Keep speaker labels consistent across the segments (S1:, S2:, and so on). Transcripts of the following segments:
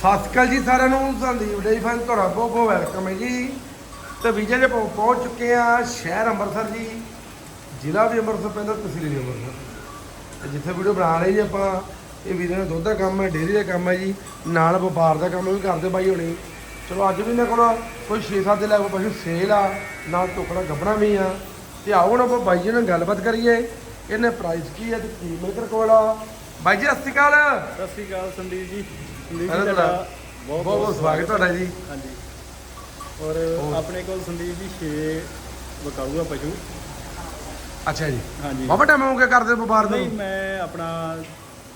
S1: ਸਤਿ ਸ਼੍ਰੀ ਅਕਾਲ ਜੀ ਸਾਰਿਆਂ ਨੂੰ, ਸੰਦੀਪ ਡੇਰੀ ਫਨ ਤੁਹਾਡਾ ਬਹੁਤ ਬਹੁਤ ਵੈਲਕਮ ਹੈ ਜੀ। ਤੇ ਵਿਜੇ ਦੇ ਪਹੁੰ- ਪਹੁੰਚ ਚੁੱਕੇ ਆ ਸ਼ਹਿਰ ਅੰਮ੍ਰਿਤਸਰ ਜੀ। ਜ਼ਿਲ੍ਹਾ ਵੀ ਅੰਮ੍ਰਿਤਸਰ ਪੈਂਦਾ, ਤਹਿਸੀਲ ਵੀ ਅੰਮ੍ਰਿਤਸਰ। ਤੇ ਜਿੱਥੇ ਵੀਡੀਓ ਬਣਾ ਲਈ ਜੀ ਆਪਾਂ, ਇਹ ਵੀਰੇ ਦਾ ਦੁੱਧ ਦਾ ਕੰਮ ਹੈ, ਡੇਅਰੀ ਦਾ ਕੰਮ ਹੈ ਜੀ। ਨਾਲ ਵਪਾਰ ਦਾ ਕੰਮ ਵੀ ਕਰਦੇ ਬਾਈ ਹੋਣੀ। ਚਲੋ ਅੱਜ ਵੀ ਇਹਨਾਂ ਕੋਲ ਕੋਈ 6-7 ਦੇ ਲੈ ਕੋਈ ਪਸ਼ੂ ਸੇਲ ਆ, ਨਾਲ ਟੁਕੜਾ ਗੱਬਣਾ ਵੀ ਆ। ਤੇ ਆਓ ਹੁਣ ਆਪਾਂ ਬਾਈ ਜੀ ਨਾਲ ਗੱਲਬਾਤ ਕਰੀਏ, ਇਹਨੇ ਪ੍ਰਾਈਸ ਕੀ ਹੈ ਤੇ ਕੀ ਮੇਕਰ ਕੋਲ ਆ। ਬਾਈ ਜੀ, ਸਤਿ ਸ਼੍ਰੀ ਅਕਾਲ।
S2: ਸਤਿ ਸ਼੍ਰੀ ਅਕਾਲ ਸੰਦੀਪ ਜੀ। ਸੰਦੀਪ ਜੀ
S1: ਤੁਹਾਡਾ ਬਹੁਤ ਬਹੁਤ ਸਵਾਗਤ ਤੁਹਾਡਾ ਜੀ।
S2: ਹਾਂਜੀ। ਔਰ। ਆਪਣੇ ਕੋਲ ਸੰਦੀਪ ਜੀ 6 ਬਕਾਊਗਾ ਪਸ਼ੂ।
S1: ਅੱਛਾ ਜੀ।
S2: ਹਾਂਜੀ।
S1: ਬਾਬਾ ਟਾਈਮ ਹੋ ਗਿਆ ਕਰਦੇ ਵਪਾਰ
S2: ਨਹੀਂ
S1: ਨੂੰ
S2: ਮੈਂ ਆਪਣਾ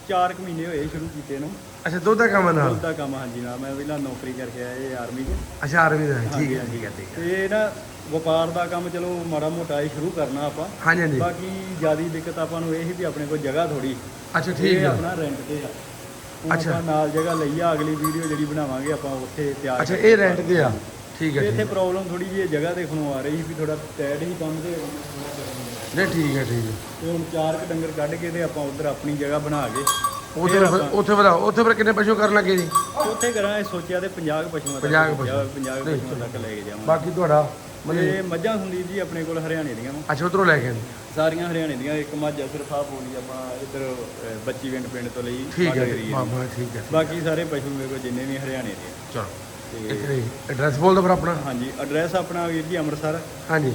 S2: 4 ਕੁ ਮਹੀਨੇ ਹੋਏ ਸ਼ੁਰੂ ਕੀਤੇ ਨੂੰ।
S1: ਅੱਛਾ ਦੁੱਧ ਦਾ ਕੰਮ ਹੈ ਨਾਲ?
S2: ਦੁੱਧ ਦਾ ਕੰਮ ਹਾਂਜੀ ਨਾਲ। ਮੈਂ ਪਹਿਲਾਂ ਨੌਕਰੀ ਕਰਕੇ ਆਇਆ ਇਹ ਆਰਮੀ 'ਚ।
S1: ਅੱਛਾ ਆਰਮੀ ਦਾ ਹੈ। ਠੀਕ ਹੈ ਠੀਕ ਹੈ ਠੀਕ ਹੈ।
S2: ਤੇ ਨਾ ਵਪਾਰ ਦਾ ਕੰਮ ਚਲੋ ਮਾੜਾ ਮੋਟਾ ਹੀ ਸ਼ੁਰੂ ਕਰਨਾ ਆਪਾਂ।
S1: ਹਾਂਜੀ ਹਾਂਜੀ।
S2: ਬਾਕੀ ਜਿਆਦੀ ਦਿੱਕਤ ਆਪਾਂ ਨੂੰ ਇਹ ਸੀ ਵੀ ਆਪਣੇ ਕੋਲ ਜਗ੍ਹਾ ਥੋੜੀ
S1: ਅੱਛਾ ਠੀਕ
S2: ਇਹ
S1: ਹੈ।
S2: ਆਪਣਾ ਰੈਂਟ ਤੇ ਆ।
S1: ਅੱਛਾ।
S2: ਆਪਾਂ ਨਾਲ ਜਗ੍ਹਾ ਲਈ ਆ ਅਗਲੀ ਵੀਡੀਓ ਜਿਹੜੀ ਬਣਾਵਾਂਗੇ ਆਪਾਂ ਉੱਥੇ ਤਿਆਰ
S1: ਅੱਛਾ ਇਹ ਰੈਂਟ ਤੇ ਆ ਠੀਕ ਹੈ ਠੀਕ
S2: ਇੱਥੇ। ਪ੍ਰੋਬਲਮ ਥੋੜੀ ਜਿਹੀ ਜਗ੍ਹਾ ਦੇਖਣੋਂ ਆ ਰਹੀ ਸੀ ਵੀ ਥੋੜਾ ਟੈਡ ਹੀ ਕੰਮ ਤੇ
S1: ਨਹੀਂ ਠੀਕ ਹੈ ਠੀਕ ਹੈ
S2: ਤੇ ਹੁਣ ਚਾਰ ਕ ਡੰਗਰ ਕੱਢ ਕੇ ਤੇ ਆਪਾਂ ਉਧਰ ਆਪਣੀ ਜਗ੍ਹਾ ਬਣਾ ਕੇ
S1: ਉੱਥੇ
S2: ਫਿਰ
S1: ਉੱਥੇ ਵਧਾਓ ਉੱਥੇ ਫਿਰ ਕਿੰਨੇ ਪਸ਼ੂ ਕਰਨ ਲੱਗੇ ਜੀ
S2: ਉੱਥੇ ਕਰਾਂ ਇਹ ਸੋਚਿਆ ਤੇ 50 ਕੁ ਪਸ਼ੂਆਂ
S1: 50 ਕੁ ਪਸ਼ੂ।
S2: 50
S1: ਨਹੀਂ,
S2: ਪਸ਼ੂਆਂ ਤੱਕ ਲੈ ਕੇ ਜਾਵਾਂ
S1: ਬਾਕੀ ਤੁਹਾਡਾ ਮਤਲਬ
S2: ਮੱਝਾਂ ਸੰਦੀਪ ਜੀ ਆਪਣੇ ਕੋਲ ਹਰਿਆਣੇ ਦੀਆਂ।
S1: ਅੱਛਾ ਉਧਰੋਂ ਲੈ ਕੇ।
S2: ਸਾਰੀਆਂ ਹਰਿਆਣੇ ਦੀਆਂ ਇੱਕ ਮੱਝ ਸਿਰਫ ਆ ਬੋਲੀ ਆਪਾਂ ਇੱਧਰ ਬੱਚੀ ਵਿੰਡ ਪਿੰਡ ਤੋਂ ਲਈ
S1: ਠੀਕ ਹੈ
S2: ਦੀ।
S1: ਠੀਕ ਹੈ
S2: ਬਾਕੀ ਸਾਰੇ ਪਸ਼ੂ ਮੇਰੇ ਕੋਲ ਜਿੰਨੇ ਵੀ ਹਰਿਆਣੇ ਦੇ।
S1: ਚਲੋ ਐਡਰੈਸ ਬੋਲ ਦਿਓ ਫਿਰ ਆਪਣਾ
S2: ਹਾਂਜੀ ਐਡਰੈਸ ਆਪਣਾ ਵੀਰ ਜੀ ਅੰਮ੍ਰਿਤਸਰ
S1: ਹਾਂਜੀ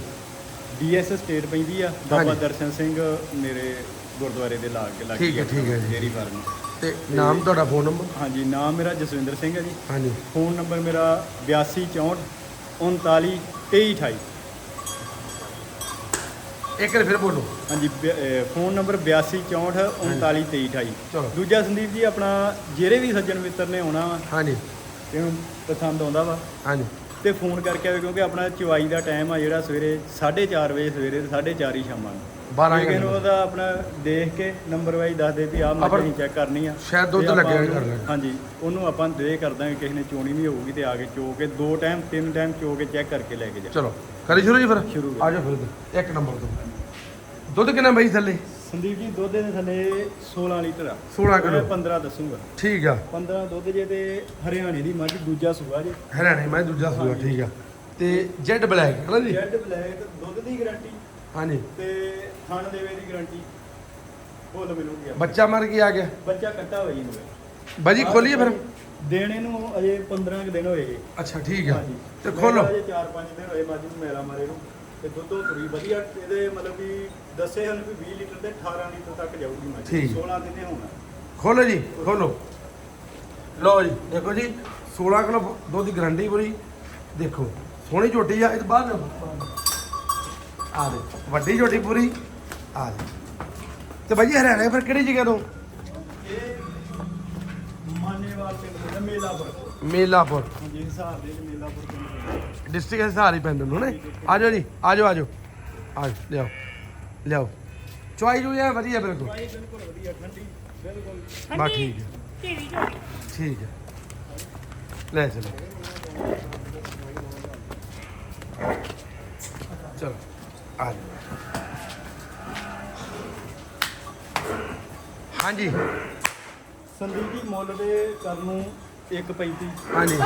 S2: ਡੀਐਸ ਸਟੇਟ ਪੈਂਦੀ ਆ ਬਾਬਾ। ਦਰਸ਼ਨ ਸਿੰਘ ਮੇਰੇ ਗੁਰਦੁਆਰੇ ਦੇ ਲਾਗ ਲਾਗੇ
S1: ਠੀਕ ਹੈ, ਠੀਕ ਹੈ ਜੀ।
S2: Dairy farm.
S1: ਤੇ ਨਾਮ ਤੁਹਾਡਾ ਫੋਨ ਨੰਬਰ
S2: ਹਾਂਜੀ ਨਾਮ ਮੇਰਾ ਜਸਵਿੰਦਰ ਸਿੰਘ ਹੈ ਜੀ।
S1: ਹਾਂਜੀ।
S2: ਫੋਨ ਨੰਬਰ ਮੇਰਾ 8264 39 2328
S1: ਇੱਕ ਵਾਰ ਫਿਰ ਬੋਲੋ।
S2: ਹਾਂਜੀ ਬਿ- ਅਹ ਫੋਨ ਨੰਬਰ 8264 39 2328
S1: ਚਲੋ।
S2: ਦੂਜਾ ਸੰਦੀਪ ਜੀ ਆਪਣਾ ਜਿਹੜੇ ਵੀ ਸੱਜਣ ਮਿੱਤਰ ਨੇ ਆਉਣਾ ਵਾ
S1: ਹਾਂਜੀ।
S2: ਇਹਨੂੰ ਪਸੰਦ ਆਉਂਦਾ ਵਾ।
S1: ਹਾਂਜੀ।
S2: ਤੇ ਫੋਨ ਕਰਕੇ ਆਵੇ ਕਿਉਂਕਿ ਆਪਣਾ ਚੁਆਈ ਦਾ ਟਾਈਮ ਆ ਜਿਹੜਾ ਸਵੇਰੇ 4:30 ਵਜੇ ਸਵੇਰੇ ਤੇ 4:30 ਹੀ ਸ਼ਾਮਾਂ ਨੂੰ।
S1: 12
S2: ਲੇਕਿਨ
S1: ਘੰਟੇ।
S2: ਉਹਦਾ ਆਪਣਾ ਦੇਖ ਕੇ ਨੰਬਰ ਵਾਈਜ਼ ਦੱਸ ਦੇ ਵੀ ਆਹ ਮੱਝ ਅਸੀਂ ਚੈੱਕ ਕਰਨੀ ਆ।
S1: ਸ਼ਾਇਦ ਦੁੱਧ ਲੱਗਿਆ ਵੀ
S2: ਉਹਨੂੰ-
S1: ਕਰ ਲੈਣਾ।
S2: ਹਾਂਜੀ ਉਹਨੂੰ ਆਪਾਂ ਦੇ ਕਰ ਦਾਂਗੇ ਕਿਸੇ ਨੇ ਚੋਣੀ ਨਹੀਂ ਹੋਊਗੀ ਤੇ ਆ ਕੇ ਚੋ ਕੇ ਦੋ ਟਾਈਮ ਤਿੰਨ ਟਾਈਮ ਚੋ ਕੇ ਚੈੱਕ ਕਰਕੇ ਲੈ ਕੇ ਜਾ।
S1: ਚਲੋ ਕਰੀ ਸ਼ੁਰੂ ਜੀ ਫਿਰ?
S2: ਸ਼ੁਰੂ।
S1: ਆ ਜਾਓ ਫਿਰ ਇੱਕ ਨੰਬਰ ਤੋਂ। ਦੁੱਧ ਕਿੰਨਾ ਬਈ ਥੱਲੇ?
S2: ਸੰਦੀਪ ਜੀ ਦੁੱਧ ਦੇ ਥੱਲੇ 16 ਲੀਟਰ ਆ।
S1: 16 ਕਿਲੋ।
S2: ਮੈਂ 15 ਦੱਸੂਗਾ।
S1: ਠੀਕ ਆ।
S2: 15 ਦੁੱਧ ਜੇ ਤੇ ਹਰਿਆਣੇ ਦੀ ਮੱਝ ਦੂਜਾ ਸੂਆ ਜੇ।
S1: ਹਰਿਆਣੇ ਮੈਂ ਦੂਜਾ ਸੂਆ। ਠੀਕ ਆ। ਤੇ ਜੈਡ ਬਲੈਕ ਹੈ ਨਾ ਜੀ?
S2: ਜੈਡ ਬਲੈਕ ਦੁੱਧ ਦੀ ਗਾਰੰਟੀ।
S1: ਹਾਂਜੀ।
S2: ਤੇ ਥਣ ਦੇਵੇ ਦੀ ਗਾਰੰਟੀ। ਫੁੱਲ ਮਿਲੂਗੀ।
S1: ਬੱਚਾ ਮਰ ਕੇ ਆ ਗਿਆ?
S2: ਬੱਚਾ ਕੱਟਾ ਹੋਈ ਨੂੰ
S1: ਬਾਜੀ ਖੋਲੀਏ ਫਿਰ।
S2: ਦੇਣੇ ਨੂੰ ਅਜੇ 15 ਕੁ ਦਿਨ ਹੋਏ
S1: ਅੱਛਾ ਠੀਕ ਆ। ਤੇ ਖੋਲੋ।
S2: ਅਜੇ 4-5 ਦਿਨ ਹੋਏ ਮੱਝ ਨੂੰ ਮੇਲਾ ਮਾਰੇ ਨੂੰ। ਤੇ ਦੁੱਧੋਂ ਤੁਰੀ। ਵਧੀਆ ਇਹਦੇ ਮਤਲਬ ਵੀ ਦੱਸੇ ਹਨ ਵੀ 20 ਲੀਟਰ ਤੇ 18 ਲੀਟਰ ਤੱਕ ਜਾਊਗੀ ਮੱਝ।
S1: ਠੀਕ।
S2: 16 ਦਿਨੇ ਹੋਣਾ।
S1: ਖੋਲੋ ਜੀ ਖੋਲੋ। ਲਓ ਜੀ ਦੇਖੋ ਜੀ 16 ਕਿਲੋ ਦੁੱਧ ਦੀ ਗਰੰਟੀ ਪੂਰੀ। ਦੇਖੋ ਸੋਹਣੀ ਝੋਟੀ ਆ ਇਹ ਤੋਂ ਬਾਅਦ ਆ ਦੇ ਵੱਡੀ ਝੋਟੀ ਪੂਰੀ ਆ ਦੇ। ਤੇ ਬਾਜੀ ਹਰਿਆਣਾ ਫਿਰ ਕਿਹੜੀ ਜਗ੍ਹਾ ਤੋਂ?
S2: ਇਹ ਮਾਨੇਵਾਲ ਪਿੰਡ ਦਾ ਮੇਲਾਪੁਰ
S1: ਮੇਲਾਪੁਰ।
S2: ਹਾਂਜੀ ਹਿਸਾਬ ਦੇ ਮੇਲਾਪੁਰ
S1: ਡਿਸਟ੍ਰਿਕਟ ਹਿਸਾਰ ਹੀ ਪੈਂਦਾ ਨੂੰ ਨੇ ਆ ਜਾਓ ਜੀ ਆ ਜਾਓ ਆ ਜਾਓ। ਆ ਜਾਓ, ਲਿਆਓ ਲਿਆਓ। ਚੁਆਈ ਜੂ ਹੈ ਵਧੀਆ ਬਿਲਕੁਲ।
S2: ਭਾਈ ਬਿਲਕੁਲ ਵਧੀਆ ਠੰਡੀ ਬਿਲਕੁਲ।
S1: ਬਸ ਠੀਕ ਹੈ। ਠੀਕ ਹੈ। ਲੈ ਚਲੋ। ਚਲੋ ਆ ਜਾਓ। ਹਾਂਜੀ।
S2: ਸੰਦੀਪ ਜੀ ਮੁੱਲ ਦੇ ਕਰਨ ਨੂੰ 1.35
S1: ਹਾਂਜੀ।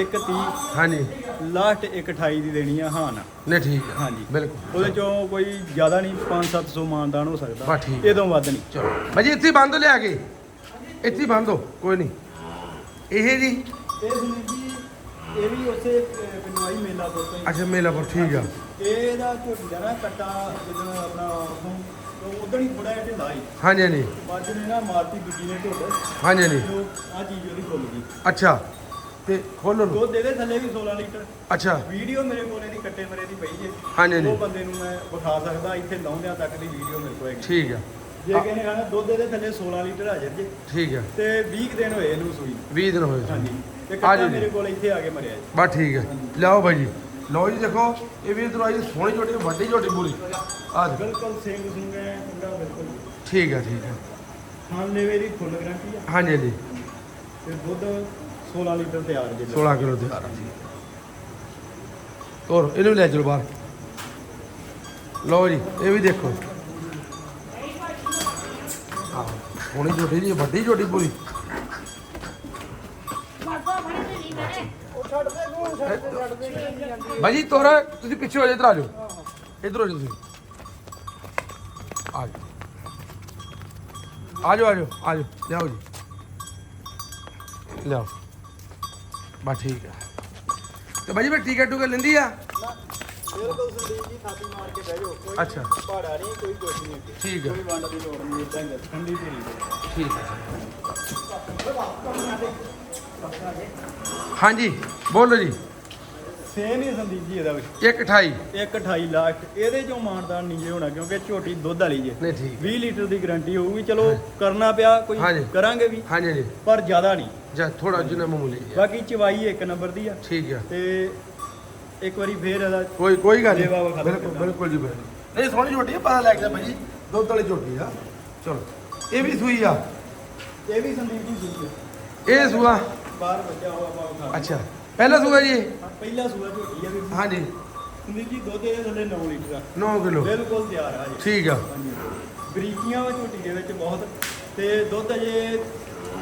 S2: 1.30
S1: ਹਾਂਜੀ।
S2: ਲਾਸਟ 1.28 ਦੀ ਦੇਣੀ ਆ ਹਾਂ ਨਾ
S1: ਨਹੀਂ ਠੀਕ ਹੈ
S2: ਹਾਂਜੀ।
S1: ਬਿਲਕੁਲ।
S2: ਉਹਦੇ ਚੋਂ ਕੋਈ ਜ਼ਿਆਦਾ ਨਹੀਂ 5-700 ਮਾਨਦਾਨ ਹੋ ਸਕਦਾ।
S1: ਬਸ ਠੀਕ ਹੈ।
S2: ਇਹ ਤੋਂ ਵੱਧ ਨਹੀਂ।
S1: ਚਲੋ। ਭਾਜੀ ਇੱਥੇ ਹੀ ਬੰਦ ਲਿਆ ਕੇ। ਇੱਥੇ ਹੀ ਬੰਦ ਹੋ। ਕੋਈ ਨਹੀਂ। ਇਹ ਜੀ।
S2: ਇਹ ਸੰਦੀਪ ਜੀ ਇਹ ਵੀ ਉਸੇ ਅਹ, ਪਿੰਡਵਾਈ ਮੇਲਾਪੁਰ ਤੋਂ ਹੀ।
S1: ਅੱਛਾ ਮੇਲਾਪੁਰ ਠੀਕ ਆ।
S2: ਇਹਦਾ ਝੋਟੀ ਦਾ ਨਾ ਕੱਟਾ ਜਦੋਂ ਆਪਣਾ ਉਦੋਂ ਹੀ ਥੋੜਾ ਜਿਹਾ ਢਿੱਲਾ ਹੀ
S1: ਹਾਂਜੀ ਹਾਂਜੀ।
S2: ਮੱਝ ਨੇ ਨਾ ਮਾਰਤੀ ਦੂਜੀ ਨੇ ਢੁੱਡ
S1: ਹਾਂਜੀ ਹਾਂਜੀ।
S2: ਜੋ ਆ ਚੀਜ਼ ਉਹਦੀ ਖੁੱਲ ਗਈ।
S1: ਅੱਛਾ। ਤੇ ਖੋਲੋ ਲਓ।
S2: ਦੁੱਧ ਇਹਦੇ ਥੱਲੇ ਵੀ 16 ਲੀਟਰ।
S1: ਅੱਛਾ।
S2: ਵੀਡੀਓ ਮੇਰੇ ਕੋਲ ਇਹਦੀ ਕੱਟੇ ਮਰੇ ਦੀ ਪਈ ਜੇ।
S1: ਹਾਂਜੀ, ਹਾਂਜੀ।
S2: ਉਹ ਬੰਦੇ ਨੂੰ ਮੈਂ ਵਿਖਾ ਸਕਦਾ ਇੱਥੇ ਲਾਉਂਦਿਆਂ ਤੱਕ ਦੀ ਵੀਡੀਓ ਮੇਰੇ ਕੋਲ ਹੈਗੀ।
S1: ਠੀਕ ਆ।
S2: ਜੇ ਕਹਿੰਦੇ ਖਾਣਾ ਦੁੱਧ ਇਹਦੇ ਥੱਲੇ 16 ਲੀਟਰ ਹਾਜ਼ਰ ਜੇ
S1: ਠੀਕ ਆ।
S2: ਤੇ 20 ਕੁ ਦਿਨ ਹੋਏ ਇਹਨੂੰ ਸੂਈ।
S1: 20 ਦਿਨ ਹੋਏ ਸੀ।
S2: ਹਾਂਜੀ। ਤੇ
S1: ਆ
S2: ਕੱਟਾ
S1: ਜਾਓ ਜੀ।
S2: ਮੇਰੇ ਕੋਲ ਇੱਥੇ ਆ ਕੇ ਮਰਿਆ ਜੀ।
S1: ਬਸ ਠੀਕ ਹੈ ਲਿਆਓ ਭਾਈ ਜੀ। ਲਓ ਜੀ ਦੇਖੋ ਇਹ ਵੀ ਇਧਰ ਆਈ ਸੋਹਣੀ ਝੋਟੀ ਵੱਡੀ ਝੋਟੀ ਪੂਰੀ। ਆ ਦੇਖੋ।
S2: ਬਿਲਕੁਲ ਸੇਮ ਸੁੰਗਾ ਕੁੰਡਾ ਬਿਲਕੁਲ।
S1: ਠੀਕ ਹੈ ਠੀਕ ਹੈ।
S2: ਖਾਣ ਲੈਵੇ ਦੀ ਫੁੱਲ ਗਰੰਟੀ ਆ।
S1: ਹਾਂਜੀ ਹਾਂਜੀ।
S2: ਤੇ ਦੁੱਧ 16 ਲੀਟਰ ਤਿਆਰ ਜੇ।
S1: 16 ਕਿਲੋ ਤਿਆਰ ਜੀ ਤੋਰ ਇਹਨੂੰ ਵੀ ਲੈ ਚਲੋ ਬਾਹਰ। ਲਓ ਜੀ ਇਹ ਵੀ ਦੇਖੋ। ਆਹ ਸੋਹਣੀ ਝੋਟੀ ਜੀ ਵੱਡੀ ਝੋਟੀ ਪੂਰੀ
S2: ਉਹ ਛੱਡ ਦੇ ਗੋਲ ਛੱਡ ਦੇ ਛੱਡ ਦੇ ਨਹੀਂ ਜਾਂਦੀ
S1: ਭਾਜੀ ਤੋਰਾ ਤੁਸੀਂ ਪਿੱਛੇ ਹੋ ਜਾਓ, ਇੱਧਰ ਆ ਜਾਓ। ਇੱਧਰ ਹੋ ਜਾਓ ਤੁਸੀਂ। ਆ ਜਾਓ। ਆ ਜਾਓ ਆ ਜਾਓ ਆ ਜਾਓ। ਲਿਆਓ ਜੀ। ਲਿਆਓ। ਬਸ ਠੀਕ ਹੈ ਤੇ ਭਾਜੀ ਮੈਂ ਟਿਕਟ ਟੁਕਟ ਲੈਂਦੀ ਆ?
S2: ਬਿਲਕੁਲ ਸੰਦੀਪ ਜੀ ਥਾਪੀ ਮਾਰ ਕੇ ਬਹਿ ਜਾਓ ਕੋਈ
S1: ਅੱਛਾ।
S2: ਪਹਾੜਾ ਨਹੀਂ ਕੋਈ ਕੁਛ ਨਹੀਂ
S1: ਠੀਕ ਹੈ
S2: ਕੋਈ ਵੰਡ ਦੀ ਲੋੜ ਨਹੀਂ ਇਦਾਂ ਹੀ ਠੰਡੀ ਢੇਰੀ
S1: ਠੀਕ ਹੈ ਹਾਂਜੀ ਬੋਲੋ ਜੀ।
S2: ਸੇਮ ਹੀ ਸੰਦੀਪ ਜੀ ਇਹਦਾ ਵੀ।
S1: 128
S2: ਇੱਕ 28 ਲਾਸਟ ਇਹਦੇ ਚੋਂ ਮਾਨਦਾਨ ਨਹੀਂ ਜੇ ਹੋਣਾ ਕਿਉਂਕਿ ਝੋਟੀ ਦੁੱਧ ਵਾਲੀ ਜੇ।
S1: ਨਹੀਂ ਠੀਕ।
S2: 20 ਲੀਟਰ ਦੀ ਗਾਰੰਟੀ ਹੋਊਗੀ। ਚਲੋ ਕਰਨਾ ਪਿਆ ਕੋਈ
S1: ਹਾਂਜੀ।
S2: ਕਰਾਂਗੇ ਵੀ
S1: ਹਾਂਜੀ ਜੀ
S2: ਪਰ ਜ਼ਿਆਦਾ ਨਹੀਂ।
S1: ਜਾਂ ਥੋੜਾ ਜਿਹਾ ਮਾਮੂਲੀ ਜਿਹਾ।
S2: ਬਾਕੀ ਚਵਾਈ ਇੱਕ ਨੰਬਰ ਦੀ ਆ।
S1: ਠੀਕ ਹੈ
S2: ਤੇ ਇੱਕ ਵਾਰੀ ਫੇਰ ਇਹਦਾ
S1: ਕੋਈ ਕੋਈ ਗੱਲ ਨਹੀਂ। ਬਿਲਕੁਲ। ਬਿਲਕੁਲ ਜੀ ਬਿਲਕੁਲ। ਨਹੀਂ ਸੋਹਣੀ ਝੋਟੀ ਆ ਪਤਾ ਲੱਗ ਗਿਆ ਭਾਜੀ ਦੁੱਧ ਵਾਲੀ ਝੋਟੀ ਆ। ਚਲੋ ਇਹ ਵੀ ਸੂਈ ਆ।
S2: ਇਹ ਵੀ ਸੰਦੀਪ ਜੀ ਸੂਈ
S1: ਇਹ ਸੂਆ।
S2: ਬਾਹਰ ਬੱਚਾ ਹੋਆ ਪਾਉ
S1: ਅੱਛਾ। ਪਹਿਲਾ ਸੂਆ ਜੀ? ਇਹ?
S2: ਪਹਿਲਾ ਸੂਆ ਝੋਟੀ ਆ ਵੀ
S1: ਹਾਂਜੀ।
S2: ਸੰਦੀਪ ਜੀ ਦੁੱਧ ਇਹਦੇ ਥੱਲੇ 9 ਲੀਟਰ ਆ।
S1: 9 ਕਿਲੋ।
S2: ਬਿਲਕੁਲ ਤਿਆਰ ਆ ਜੀ।
S1: ਠੀਕ ਆ।
S2: ਹਾਂਜੀ। ਬਰੀਕੀਆਂ ਵਾ ਝੋਟੀ ਦੇ ਵਿੱਚ ਬਹੁਤ। ਤੇ ਦੁੱਧ ਅਜੇ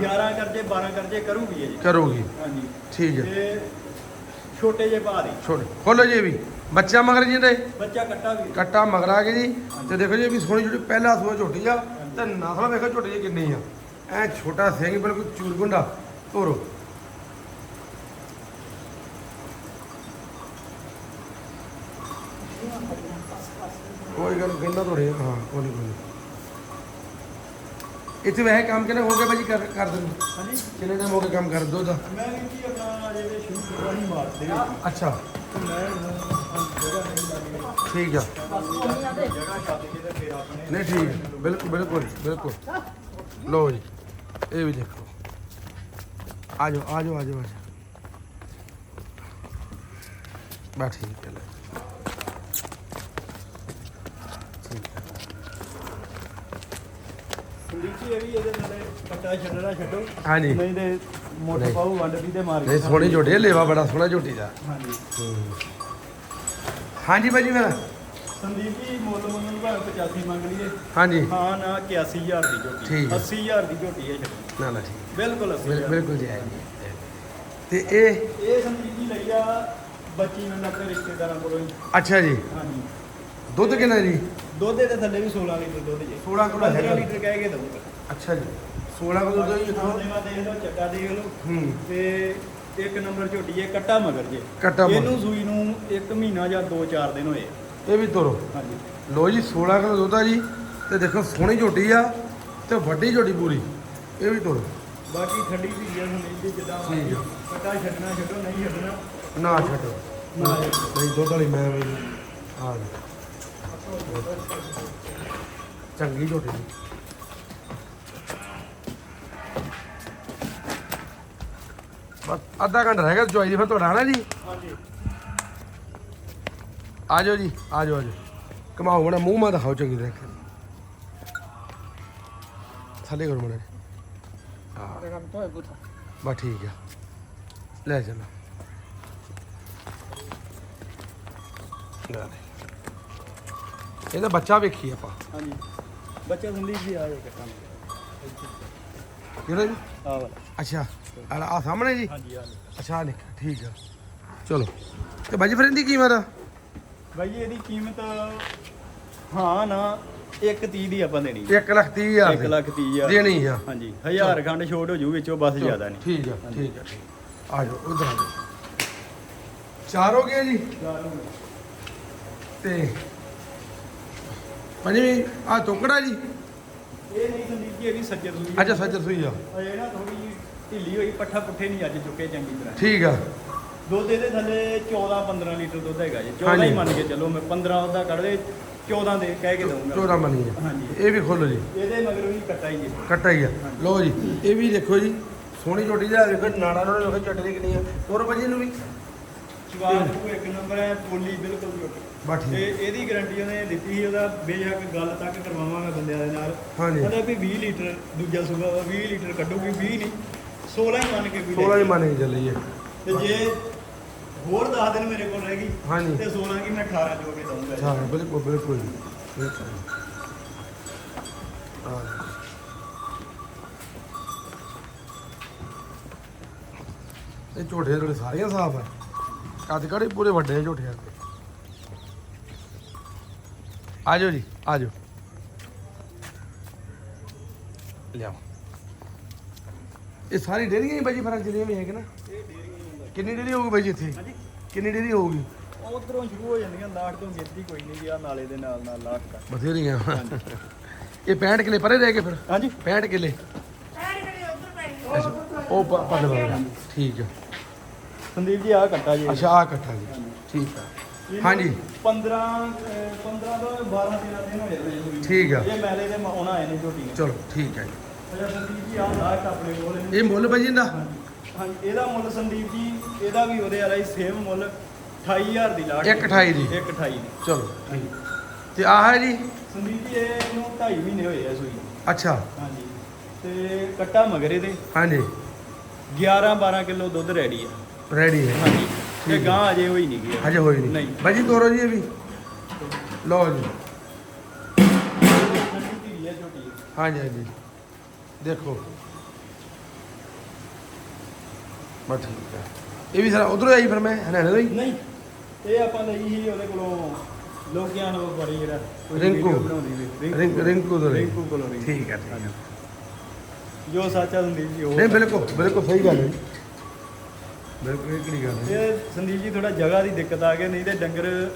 S2: 11 ਕਰਜੇ 12 ਕਰਜੇ ਕਰੂਗੀ ਇਹ ਜੀ
S1: ਕਰੋਗੀ।
S2: ਹਾਂਜੀ।
S1: ਠੀਕ ਹੈ
S2: ਤੇ ਛੋਟੇ ਜਿਹੇ ਭਾਅ ਦੀ।
S1: ਛੋੜ ਖੋਲੋ ਜੀ ਇਹ ਵੀ। ਬੱਚਾ ਮਗਰ ਜੀ ਦੇ
S2: ਬੱਚਾ ਕੱਟਾ ਵੀ।
S1: ਕੱਟਾ ਮਗਰਾ ਕੇ ਜੀ। ਤੇ ਦੇਖੋ ਜੀ ਇਹ ਵੀ ਸੋਹਣੀ ਝੋਟੀ ਪਹਿਲਾ ਸੂਆ ਝੋਟੀ ਆ। ਤੇ ਨਸਲ ਵੇਖੋ ਝੋਟੀ ਦੀ ਕਿੰਨੀ ਆ। ਐ ਛੋਟਾ ਸਿੰਘ ਬਿਲਕੁਲ ਚੂਰਗੁੰਡਾ ਤੋਰੋ। ਕੋਈ ਗੱਲ ਗੰਦਾ ਤੋੜੇ ਹਾਂ ਕੋਈ ਨੀ, ਕੋਈ ਨੀ। ਇੱਥੇ ਵੈਸੇ ਕੰਮ ਕਿਨੇ ਹੋ ਗਿਆ ਭਾਜੀ ਕਰ ਕਰ ਦਿੰਦੇ
S2: ਹਾਂਜੀ
S1: ਕਿੰਨੇ ਟਾਈਮ ਹੋ ਗਿਆ ਕੰਮ ਕਰ ਦੋ ਦਾ
S2: ਮੈਂ ਵੀ ਜੀ ਆਪਣਾ ਜਿਹੜੇ ਸ਼ੁਰੂ ਤੋਂ ਹੀ ਮਾਰਦੇ ਨੇ
S1: ਅੱਛਾ
S2: ਤੇ ਮੈਂ ਹੁਣ ਜਗ੍ਹਾ ਨਹੀਂ ਲੱਗੀ
S1: ਠੀਕ ਆ
S2: ਜਗ੍ਹਾ ਛੱਡ ਕੇ ਤੇ ਫਿਰ ਆਪਣੇ
S1: ਨਹੀਂ ਠੀਕ ਹੈ ਬਿਲਕੁਲ ਬਿਲਕੁਲ ਬਿਲਕੁਲ ਲਓ ਜੀ ਇਹ ਵੀ ਦੇਖੋ ਆ ਜਾਓ ਆ ਜਾਓ ਆ ਜਾਓ ਆ ਜਾਓ ਬਸ ਠੀਕ ਹੈ ਲੈ ਠੀਕ ਹੈ
S2: ਸੰਦੀਪ ਜੀ ਇਹ ਵੀ ਇਹਦੇ ਨਾਲੇ ਕੱਟਾ ਛੱਡਣਾ ਛੱਡੋ।
S1: ਹਾਂਜੀ।
S2: ਨਹੀਂ ਤੇ ਮੋਟਰ
S1: ਨਹੀਂ।
S2: ਪਾਉ ਵੰਡ ਦੀ ਤੇ ਮਾਰ
S1: ਨਹੀਂ ਸੋਹਣੀ ਝੋਟੀ ਹੈ ਲੇਵਾ ਬੜਾ ਸੋਹਣਾ ਝੋਟੀ ਦਾ।
S2: ਹਾਂਜੀ।
S1: ਹਾਂਜੀ ਭਾਜੀ ਮੇਰਾ
S2: ਸੰਦੀਪ ਜੀ ਮੁੱਲ ਨੂੰ ਭਾਵੇਂ 85 ਮੰਗ ਲਈਏ।
S1: ਹਾਂਜੀ।
S2: ਹਾਂ ਨਾ 81000 ਦੀ ਝੋਟੀ।
S1: ਠੀਕ ਹੈ।
S2: 80000 ਦੀ ਝੋਟੀ ਹੈ ਛੱਡਣੀ
S1: ਨਾ ਨਾ ਠੀਕ
S2: ਬਿਲਕੁਲ
S1: ਬਿਲ-
S2: 80000
S1: ਬਿਲਕੁਲ ਜੀ ਹੈ ਜੀ। ਤੇ ਇਹ?
S2: ਇਹ ਸੰਦੀਪ ਜੀ ਲਈ ਆ ਬੱਚੀ ਨੂੰ ਆਪਣੇ ਰਿਸ਼ਤੇਦਾਰਾਂ ਕੋਲੋਂ ਹੀ।
S1: ਅੱਛਾ ਜੀ।
S2: ਹਾਂਜੀ।
S1: ਦੁੱਧ ਕਿੰਨਾ ਜੀ?
S2: ਦੁੱਧ ਦੇ ਥੱਲੇ ਵੀ 16 ਲੀਟਰ ਦੁੱਧ ਜੀ।
S1: 16 ਕਿਲੋ ਹੈਗਾ।
S2: 15 ਲੀਟਰ ਕਹਿ ਕੇ ਦਊਗਾ।
S1: ਅੱਛਾ ਜੀ। 16 ਕਿਲੋ ਦੁੱਧ ਜੀ
S2: ਦੇਵਾ ਦੇਖ ਲਓ ਚੱਡਾ ਦੇਖ ਲਓ
S1: ਹੂੰ।
S2: ਤੇ ਇੱਕ ਨੰਬਰ ਝੋਟੀ ਹੈ ਕੱਟਾ ਮਗਰ ਜੇ।
S1: ਕੱਟਾ ਮਗਰ।
S2: ਇਹਨੂੰ ਸੂਈ ਨੂੰ 1 ਮਹੀਨਾ ਜਾਂ 2-4 ਦਿਨ ਹੋਏ। ਆ।
S1: ਇਹ ਵੀ ਤੋਰੋ।
S2: ਹਾਂਜੀ।
S1: ਲੋ ਜੀ 16 ਕਿਲੋ ਦੁੱਧ ਆ ਜੀ। ਤੇ ਦੇਖੋ ਸੋਹਣੀ ਝੋਟੀ ਆ ਤੇ ਵੱਡੀ ਝੋਟੀ ਪੂਰੀ। ਇਹ ਵੀ ਤੋਰੋ।
S2: ਬਾਕੀ ਠੰਡੀ ਵੀ ਆ ਸੰਦੀਪ ਜੀ ਜਿੱਦਾਂ
S1: ਠੀਕ ਆ।
S2: ਕੱਟਾ ਛੱਡਣਾ ਛੱਡੋ ਨਹੀਂ ਛੱਡਣਾ।
S1: ਨਾ ਛੱਡੋ।
S2: ਨਾ ਛੱਡੋ।
S1: ਨਹੀਂ ਦੁੱਧ ਵਾਲੀ ਮੈਂ ਵੀ ਆ ਜੀ। ਚੰਗੀ ਝੋਟੀ ਜੀ। ਬਸ ਅੱਧਾ ਘੰਟਾ ਰਹਿ ਗਿਆ ਚੁਆਈ ਦੀ ਫਿਰ ਤੁਹਾਡਾ ਨਾ ਜੀ?
S2: ਹਾਂਜੀ।
S1: ਆ ਜਾਓ ਜੀ ਆ ਜਾਓ ਆ ਜਾਓ। ਕਮਾਓ ਬਣਾ ਮੂੰਹ ਮਾ ਦਿਖਾਓ ਚੰਗੀ ਤਰ੍ਹਾਂ ਥੱਲੇ ਕਰੋ ਮਣਾ ਹਾਂ। ਬਸ ਠੀਕ ਆ। ਲੈ ਚਲੋ। ਲੈ। ਇਹਦਾ ਬੱਚਾ ਵੇਖੀ ਆਪਾਂ।
S2: ਹਾਂਜੀ। ਬੱਚਾ ਸੰਦੀਪ ਜੀ ਆ ਜਾਓ
S1: ਕਿਹੜਾ ਜੀ?
S2: ਆ ਵਾਲਾ।
S1: ਅੱਛਾ ਆ ਆ ਸਾਹਮਣੇ ਜੀ?
S2: ਹਾਂਜੀ ਆ।
S1: ਅੱਛਾ ਨਿਕ ਠੀਕ ਆ। ਚਲੋ। ਤੇ ਬਾਜੀ ਫਿਰ ਇਹਦੀ ਕੀਮਤ?
S2: ਬਾਈ ਜੀ ਇਹਦੀ ਕੀਮਤ ਹਾਂ ਨਾ 130 ਦੀ ਆਪਾਂ ਦੇਣੀ।
S1: 1 ਲੱਖ 30 ਹਜ਼ਾਰ
S2: 1 ਲੱਖ 30 ਹਜ਼ਾਰ
S1: ਦੇਣੀ ਆ।
S2: ਹਾਂਜੀ ਹਜ਼ਾਰ ਖੰਡ ਛੋਟ ਹੋ ਜੂ ਵਿੱਚੋਂ ਬਸ ਜ਼ਿਆਦਾ ਨਹੀਂ।
S1: ਠੀਕ ਆ ਠੀਕ ਆ ਆ। ਜਾਓ ਉਧਰ ਆ ਜਾਓ। ਚਾਰ ਹੋ ਗਏ ਜੀ? ਤੇ ਪੰਜਵੀਂ ਆ ਟੋਕੜਾ ਜੀ।
S2: ਇਹ ਨਹੀਂ ਸੰਦੀਪ ਜੀ ਇਹ ਵੀ ਸੱਜਰ ਸੂਈ
S1: ਅੱਛਾ ਸੱਜਰ ਸੂਈ ਆ।
S2: ਇਹ ਨਾ ਥੋੜੀ ਜਿਹੀ ਢਿੱਲੀ ਹੋਈ ਪੱਠਾ ਪੁੱਠੇ ਨਹੀਂ ਅੱਜ ਚੁੱਕੇ ਚੰਗੀ ਤਰ੍ਹਾਂ।
S1: ਠੀਕ ਆ।
S2: ਦੁੱਧ ਇਹਦੇ ਥੱਲੇ 14 15 ਲੀਟਰ ਦੁੱਧ ਹੈਗਾ ਜੀ। 14
S1: ਹਾਂਜੀ।
S2: ਹੀ ਮੰਨ ਕੇ ਚੱਲੋ ਮੈਂ 15 ਉਹਦਾ ਕੱਢ ਦੇ 14 ਦੇ ਕਹਿ ਕੇ ਦਊਂਗਾ।
S1: ਚੋਰਾ ਮਨੀ ਆ
S2: ਹਾਂਜੀ।
S1: ਇਹ ਵੀ ਖੋਲੋ ਜੀ।
S2: ਇਹਦੇ ਮਗਰ ਵੀ ਕੱਟਾ ਹੀ ਜੀ
S1: ਕੱਟਾ ਹੀ ਆ। ਲਓ ਜੀ ਇਹ ਵੀ ਦੇਖੋ ਜੀ ਸੋਹਣੀ ਝੋਟੀ ਦਾ ਦੇਖੋ ਨਾੜਾ ਨਾਲ ਦੀ ਕਿੰਨੀ ਆ। ਹੋਰ ਭਾਜੀ ਨੂੰ ਵੀ।
S2: ਜਵਾਬ ਨੂੰ ਇੱਕ ਨੰਬਰ ਹੈ ਪੋਲੀ ਬਿਲਕੁਲ ਝੋਟੀ
S1: ਬਸ ਠੀਕ।
S2: ਤੇ ਇਹਦੀ ਗਾਰੰਟੀ ਉਹਨੇ ਦਿੱਤੀ ਸੀ ਉਹਦਾ ਬੇਸ਼ੱਕ ਗੱਲ ਤੱਕ ਕਰਵਾਵਾਂਗਾ ਬੰਦਿਆਂ ਦੇ ਨਾਲ।
S1: ਹਾਂਜੀ।
S2: ਉਹਦਾ ਵੀ 20 ਲੀਟਰ ਦੂਜਾ ਸੂਗਾ ਵਾ 20 ਲੀਟਰ ਕੱਢੂਗੀ 20 ਨਹੀਂ 16 ਹੀ ਮੰਨ ਕੇ ਕੋਈ
S1: 16 ਹੀ
S2: ਲੈ
S1: ਮੰਨ ਕੇ ਚੱਲੀਏ।
S2: ਤੇ ਜੇ ਹੋਰ 10 ਦਿਨ ਮੇਰੇ ਕੋਲ ਰਹਿ ਗਈ
S1: ਹਾਂਜੀ।
S2: ਤੇ 16 ਕੀ ਮੈਂ 18 ਜੋ ਕੇ ਦਊਂਗਾ।
S1: ਅੱਛਾ ਬਿਲਕੁਲ ਬਿਲਕੁਲ। ਜੀ ਬਿਲਕੁਲ ਆ ਇਹ ਝੋਟੇ ਥੋੜੇ ਸਾਰੀਆਂ ਸਾਫ਼ ਆ। ਕੱਦ ਕਾੜੇ ਪੂਰੇ ਵੱਡੇ ਝੋਟੇ ਆ। ਆਜੋ ਜੀ ਆਜੋ। ਲਿਆਓ। ਇਹ ਸਾਰੀ ਡੇਰੀਆਂ ਹੀ ਬਾਜੀ ਫ਼ਰਕ ਜਿਹੜੀਆਂ ਵੀ ਹੈ ਕਿ ਨਾ।
S2: ਇਹ ਡੇਰੀਆਂ
S1: ਕਿੰਨੀ ਡੇਰੀ ਹੋਊਗੀ ਬਾਈ ਜੀ ਇੱਥੇ?
S2: ਹਾਂਜੀ।
S1: ਕਿੰਨੀ ਡੇਰੀ ਹੋਊਗੀ?
S2: ਉਧਰੋਂ ਸ਼ੁਰੂ ਹੋ ਜਾਂਦੀਆਂ ਲਾਟ ਤੋਂ ਗਿੱਤੀ ਕੋਈ ਨਹੀਂ ਗਿਆ ਨਾਲੇ ਦੇ ਨਾਲ ਨਾਲ ਲਾਟ ਕਰ
S1: ਬਥੇਰੀਆਂ। ਇਹ 65 ਕਿਲੇ ਪਰੇ ਰਹਿ ਗਏ ਫਿਰ?
S2: ਹਾਂਜੀ।
S1: 65 ਕਿਲੇ। ਉਹ ਪ- ਦਾ ਠੀਕ ਹੈ
S2: ਸੰਦੀਪ ਜੀ ਆ ਕੱਟਾ ਜੀ।
S1: ਅੱਛਾ ਆ ਇਕੱਠਾ ਜੀ। ਠੀਕ ਆ। ਹਾਂਜੀ।
S2: 15 15 ਤੋਂ 12 13 ਦਿਨ ਹੋ ਜਾਂਦੇ ਨੇ
S1: ਠੀਕ ਆ।
S2: ਇਹ ਮੈਲੇ ਦੇ ਆਉਣਾ ਆਏ ਨੇ ਝੋਟੀਆਂ
S1: ਚਲੋ ਠੀਕ ਹੈ ਜੀ।
S2: ਅੱਛਾ ਸੰਦੀਪ ਜੀ ਆ ਲਾਟ ਆਪਣੇ ਕੋਲ ਨੇ।
S1: ਇਹ ਮੁੱਲ ਭਾਜੀ ਇਹਦਾ?
S2: ਹਾਂਜੀ। ਇਹਦਾ ਮੁੱਲ ਸੰਦੀਪ ਜੀ ਇਹਦਾ ਵੀ ਉਹਦੇ ਵਾਲਾ ਹੀ ਸੇਮ ਮੁੱਲ 28000 ਦੀ ਲਾਟ
S1: ਇੱਕ ਅਠਾਈ ਦੀ।
S2: 128 ਦੀ।
S1: ਚਲੋ ਠੀਕ। ਤੇ ਆਹ ਹੈ ਜੀ?
S2: ਸੰਦੀਪ ਜੀ ਇਹ ਇਹਨੂੰ 2.5 ਮਹੀਨੇ ਹੋਏ ਆ ਸੂਈ ਨੂੰ।
S1: ਅੱਛਾ।
S2: ਹਾਂਜੀ। ਤੇ ਕੱਟਾ ਮਗਰੇ ਦੇ
S1: ਹਾਂਜੀ।
S2: 11 12 ਕਿਲੋ ਦੁੱਧ ਰੈਡੀ ਆ।
S1: ਰੈਡੀ ਹੈ।
S2: ਹਾਂਜੀ।
S1: ਠੀਕ
S2: ਤੇ
S1: ਹੈ।
S2: ਗਾਂ ਅਜੇ ਹੋਈ ਨਹੀਂ ਗਈ।
S1: ਹਜੇ ਹੋਈ ਨਹੀਂ।
S2: ਨਹੀਂ।
S1: ਭਾਜੀ ਤੋਰੋ ਜੀ ਇਹ ਵੀ। ਲਓ ਜੀ।
S2: ਝੋਟੀ
S1: ਹਾਂਜੀ ਹਾਂਜੀ। ਦੇਖੋ। ਬਸ ਠੀਕ ਹੈ। ਇਹ ਵੀ ਸਾਰਾ ਉਧਰੋਂ ਆਈ ਫਿਰ ਮੈਂ ਹਰਿਆਣੇ ਤੋਂ ਹੀ?
S2: ਨਹੀਂ। ਇਹ ਆਪਾਂ ਲਈ ਸੀ ਉਹਦੇ ਕੋਲੋਂ ਲੋਕਿਆਂ ਨੂੰ ਬੜੀ ਜਿਹੜਾ ਕੋਈ
S1: ਰਿੰਕੂ।
S2: video ਬਣਾਉਂਦੀ ਵੀ।
S1: ਰਿੰਕ। ਰਿੰਕੂ ਤੋਂ ਲਈ।
S2: ਰਿੰਕੂ। ਕੋਲੋਂ ਲਈ
S1: ਠੀਕ ਹੈ ਠੀਕ ਹੈ।
S2: ਜੋ ਸੱਚ ਆ ਸੰਦੀਪ ਜੀ ਉਹ
S1: ਨਹੀਂ ਬਿਲਕੁਲ ਬਿਲਕੁਲ ਸਹੀ ਗੱਲ ਹੈ ਜੀ। ਬਿਲਕੁਲ ਇਹ ਕਿਹੜੀ ਗੱਲ ਹੈ?
S2: ਇਹ ਸੰਦੀਪ ਜੀ ਥੋੜਾ ਜਗ੍ਹਾ ਦੀ ਦਿੱਕਤ ਆ ਗਈ ਨਹੀਂ ਤੇ ਡੰਗਰ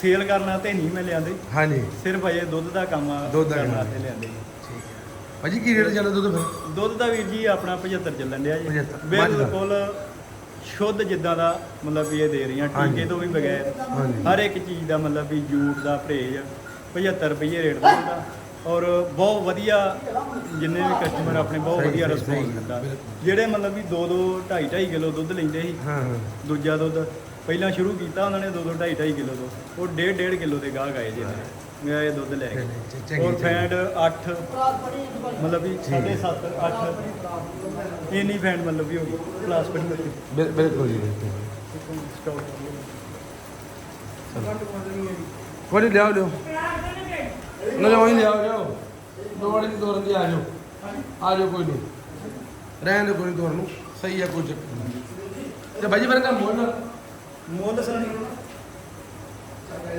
S2: ਸੇਲ ਕਰਨਾ ਤੇ ਨਹੀਂ ਮੈਂ ਲਿਆਂਦੇ।
S1: ਹਾਂਜੀ।
S2: ਸਿਰਫ ਅਜੇ ਦੁੱਧ ਦਾ ਕੰਮ ਆ
S1: ਦੁੱਧ ਦਾ ਕੰਮ।
S2: ਵਾਸਤੇ ਲਿਆਂਦੇ।
S1: ਠੀਕ ਹੈ। ਭਾਜੀ ਕੀ ਰੇਟ ਚੱਲਦਾ ਦੁੱਧ ਫਿਰ?
S2: ਦੁੱਧ ਦਾ ਵੀਰ ਜੀ ਆਪਣਾ 75 ਚੱਲਣ ਡਿਆ ਜੀ।
S1: 75 ਮੱਝ ਦਾ।
S2: ਬਿਲਕੁਲ ਸ਼ੁੱਧ ਜਿੱਦਾਂ ਦਾ ਮਤਲਬ ਵੀ ਇਹ ਦੇ ਰਹੀਆਂ
S1: ਹਾਂਜੀ।
S2: ਟੀਕੇ ਤੋਂ ਵੀ ਬਗੈਰ।
S1: ਹਾਂਜੀ।
S2: ਹਰ ਇੱਕ ਚੀਜ਼ ਦਾ ਮਤਲਬ ਵੀ ਜੂਟ ਦਾ ਪਰਹੇਜ 75 ਰੁਪਏ ਰੇਟ ਦਾ। ਔਰ ਬਹੁਤ ਵਧੀਆ ਜਿੰਨੇ ਵੀ ਕਸਟਮਰ ਆਪਣੇ ਬਹੁਤ ਵਧੀਆ ਰਿਸਪੌਂਸ
S1: ਬਿਲਕੁਲ।
S2: ਜਿਹੜੇ ਮਤਲਬ ਵੀ 2 2 2.5 2.5 ਕਿਲੋ ਦੁੱਧ ਲੈਂਦੇ ਸੀ
S1: ਹਾਂ
S2: ਦੂਜਾ ਦੁੱਧ ਪਹਿਲਾਂ ਸ਼ੁਰੂ ਕੀਤਾ ਉਹਨਾਂ ਨੇ 2 2 2.5 2.5 ਕਿਲੋ ਤੋਂ ਉਹ 1.5 1.5 ਕਿਲੋ ਦੇ ਗਾਹਕ ਆਏ ਜੀ ਮੈਂ ਇਹ ਦੁੱਧ ਲੈ ਕੇ ਔਰ। ਫੈਂਡ 8 ਮਤਲਬ ਵੀ 7.5 8 ਇੰਨੀ ਫੈਂਡ ਮਤਲਬ ਵੀ ਹੋ ਗਈ ਪਲਾਸ
S1: ਬਿਲ- ਬਿਲਕੁਲ ਜੀ ਬਿਲਕੁਲ ਕੋਈ ਲਿਆਓ ਲਿਓ ਨਾ ਲਿਆਓ ਹੀ ਲਿਆਓ ਲਿਆਓ ਲੋੜ ਨਹੀਂ ਤੋਰਨ ਦੀ ਆ ਜਾਓ। ਆ ਜਾਓ ਕੋਈ ਨਹੀਂ। ਰਹਿਣ ਦੇ ਕੋਈ ਨੂੰ। ਸਹੀ ਆ ਕੋਈ ਚੱਕਰ ਨਹੀਂ। ਤੇ ਭਾਜੀ ਦਾ ਮੁੱਲ
S2: ਮੁੱਲ ਸੰਦੀਪ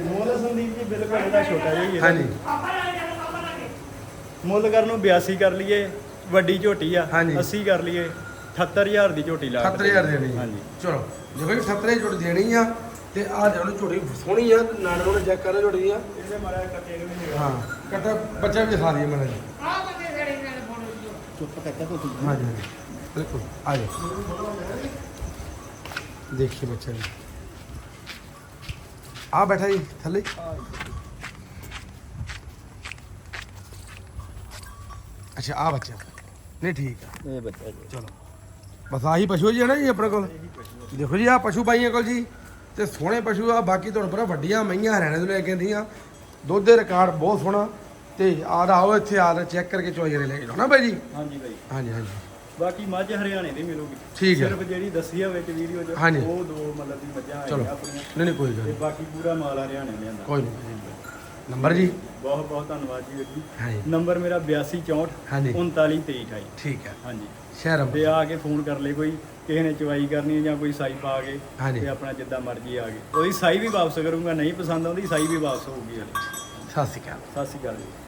S2: ਮੁੱਲ ਸੰਦੀਪ ਜੀ ਬਿਲਕੁਲ ਇਹਦਾ ਛੋਟਾ ਜਿਹਾ ਹੀ ਹੈ।
S1: ਹਾਂਜੀ।
S2: ਮੁੱਲ ਕਰਨ ਨੂੰ 82 ਕਰ ਲਈਏ ਵੱਡੀ ਝੋਟੀ ਆ
S1: ਹਾਂਜੀ।
S2: 80 ਕਰ ਲਈਏ 78000 ਦੀ ਝੋਟੀ ਲਾ
S1: 7000 ਦੇਣੀ
S2: ਹਾਂਜੀ।
S1: ਚਲੋ ਜੇ ਕੋਈ 7000 ਝੋਟੀ ਦੇਣੀ ਆ। ਤੇ ਆ ਜਾਓ ਝੋਟੀ ਸੋਹਣੀ ਆ ਨਾਲ ਉਹਨੇ ਚੈੱਕ ਕਰ ਝੋਟੀ ਆ।
S2: ਇਹਦੇ ਮਾਰਾ ਕੱਟੇ ਨੂੰ ਵੀ
S1: ਹਾਂ ਕੱਟਾ ਬੱਚਾ ਵੀ ਦਿਖਾ ਦਈਏ ਮੈਨੂੰ ਜੀ
S2: ਚੁੱਪ ਕੱਟਾ ਤੋਂ।
S1: ਹਾਂਜੀ ਹਾਂਜੀ। ਬਿਲਕੁਲ ਆ ਜਾਓ ਦੇਖੀਏ ਬੱਚਾ ਜੀ ਆ ਬੈਠਾ ਜੀ ਥੱਲੇ। ਅੱਛਾ ਆ ਬੱਚਾ। ਨਹੀਂ ਠੀਕ ਆ।
S2: ਇਹ ਬੱਚਾ ਜੀ।
S1: ਚਲੋ। ਬਸ ਆਹੀ ਪਸ਼ੂ ਜੀ ਹੈ ਨਾ ਜੀ ਆਪਣੇ ਕੋਲ? ਦੇਖੋ ਜੀ ਆ ਪਸ਼ੂ ਬਾਈਆਂ ਕੋਲ ਜੀ। ਤੇ ਸੋਹਣੇ ਪਸ਼ੂ ਆ ਬਾਕੀ ਤੁਹਾਨੂੰ ਪਤਾ ਵੱਡੀਆਂ ਮਈਆਂ ਹਰਿਆਣੇ ਤੋਂ ਲੈ ਕੇ ਆਂਦੀਆਂ ਦੁੱਧ ਦੇ ਰਿਕਾਰਡ ਬਹੁਤ ਸੋਹਣਾ ਤੇ ਆ ਆਓ ਇੱਥੇ ਆ ਚੈੱਕ ਕਰਕੇ ਚੋਈ ਲੈ ਕੇ ਜਾਓ ਨਾ ਬਾਈ ਜੀ?
S2: ਹਾਂਜੀ ਭਾਈ
S1: ਹਾਂਜੀ ਹਾਂਜੀ।
S2: ਬਾਕੀ ਮੱਝ ਹਰਿਆਣੇ ਦੀ ਮਿਲੂਗੀ।
S1: ਠੀਕ ਹੈ।
S2: ਸਿਰਫ ਜਿਹੜੀ ਦੱਸੀ ਆ ਵਿੱਚ ਵੀਡੀਓ 'ਚ
S1: ਹਾਂਜੀ।
S2: ਉਹ ਦੋ ਮਤਲਬ ਦੀ ਮੱਝਾਂ
S1: ਚਲੋ
S2: ਆਈਆਂ ਆਪਣੀਆਂ।
S1: ਨਹੀਂ ਨਹੀਂ ਕੋਈ ਗੱਲ
S2: ਤੇ
S1: ਨਹੀਂ।
S2: ਬਾਕੀ ਪੂਰਾ ਮਾਲ ਹਰਿਆਣੇ ਲਿਆਂਦਾ।
S1: ਕੋਈ ਨਹੀਂ। ਨੰਬਰ ਜੀ?
S2: ਬਹੁਤ ਬਹੁਤ ਧੰਨਵਾਦ ਜੀ ਵੀਰ ਜੀ।
S1: ਹਾਂਜੀ।
S2: ਨੰਬਰ ਮੇਰਾ 8264
S1: ਹਾਂਜੀ।
S2: 392328
S1: ਠੀਕ ਹੈ।
S2: ਹਾਂਜੀ।
S1: ਸ਼ਹਿਰ
S2: ਤੇ ਆ ਕੇ ਫੋਨ ਕਰ ਲੈ ਕੋਈ ਕਿਸੇ ਨੇ ਚਵਾਈ ਕਰਨੀ ਹੈ ਜਾਂ ਕੋਈ ਸਾਈ ਪਾ ਕੇ
S1: ਹਾਂਜੀ।
S2: ਤੇ ਆਪਣਾ ਜਿੱਦਾਂ ਮਰਜ਼ੀ ਆ ਗਏ। ਉਹਦੀ ਸਾਈ ਵੀ ਵਾਪਸ ਕਰੂੰਗਾ ਨਹੀਂ ਪਸੰਦ ਆਉਂਦੀ ਸਾਈ ਵੀ ਵਾਪਸ ਹੋਊਗੀ।
S1: ਸਤਿ ਸ਼੍ਰੀ ਅਕਾਲ।
S2: ਸਤਿ ਸ਼੍ਰੀ ਅਕਾਲ ਜੀ।